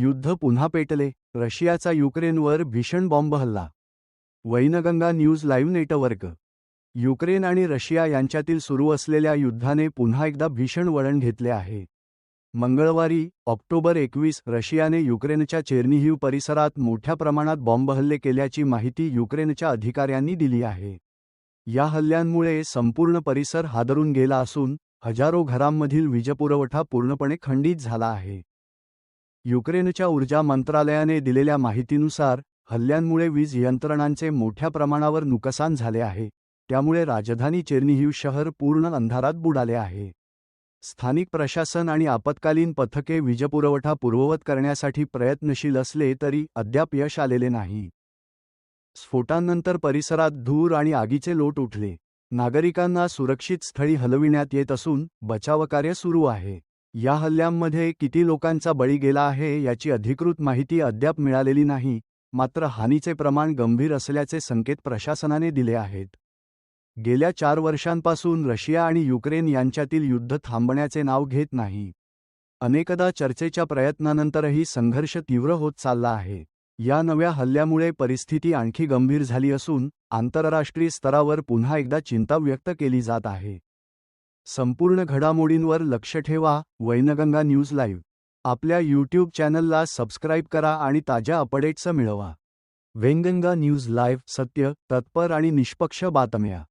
युद्ध पुन्हा पेटले. रशियाचा युक्रेनवर भीषण बॉम्ब हल्ला. Wainganga news live network. Ukraine आणि रशिया यांच्यातील सुरू असलेल्या युद्धाने पुन्हा एकदा भीषण वळण घेतले आहे. मंगळवारी ऑक्टोबर एकवीस रशियाने युक्रेनच्या चेर्निहिव परिसरात मोठ्या प्रमाणात बॉम्ब हल्ले केल्याची माहिती युक्रेनच्या अधिकाऱ्यांनी दिली आहे. या हल्ल्यांमुळे संपूर्ण परिसर हादरून गेला असून हजारो घरांमधील वीजपुरवठा पूर्णपणे खंडित झाला आहे. युक्रेनच्या ऊर्जा मंत्रालयाने दिलेल्या माहितीनुसार हल्ल्यांमुळे वीज यंत्रणांचे मोठ्या प्रमाणावर नुकसान झाले आहे त्यामुळे राजधानी चेर्निहिव शहर पूर्ण अंधारात बुडाले आहे. स्थानिक प्रशासन आणि आपत्कालीन पथके वीजपुरवठा पूर्ववत करण्यासाठी प्रयत्नशील असले तरी अद्याप यश आलेले नाही. स्फोटांनंतर परिसरात धूर आणि आगीचे लोट उठले. नागरिकांना सुरक्षित स्थळी हलविण्यात येत असून बचावकार्य सुरू आहे. या हल्ल्यांमध्ये किती लोकांचा बळी गेला आहे याची अधिकृत माहिती अद्याप मिळालेली नाही मात्र हानीचे प्रमाण गंभीर असल्याचे संकेत प्रशासनाने दिले आहेत. गेल्या चार वर्षांपासून रशिया आणि युक्रेन यांच्यातील युद्ध थांबण्याचे नाव घेत नाही. अनेकदा चर्चेच्या प्रयत्नानंतरही संघर्ष तीव्र होत चालला आहे. या नव्या हल्ल्यामुळे परिस्थिती आणखी गंभीर झाली असून आंतरराष्ट्रीय स्तरावर पुन्हा एकदा चिंता व्यक्त केली जात आहे. संपूर्ण घडामोडींवर लक्ष ठेवा. Wainganga news live. आपल्या यूट्यूब चॅनलला सबस्क्राईब करा आणि ताज्या अपडेट्स मिळवा. वेंगंगा न्यूज लाईव्ह सत्य तत्पर आणि निष्पक्ष बातम्या.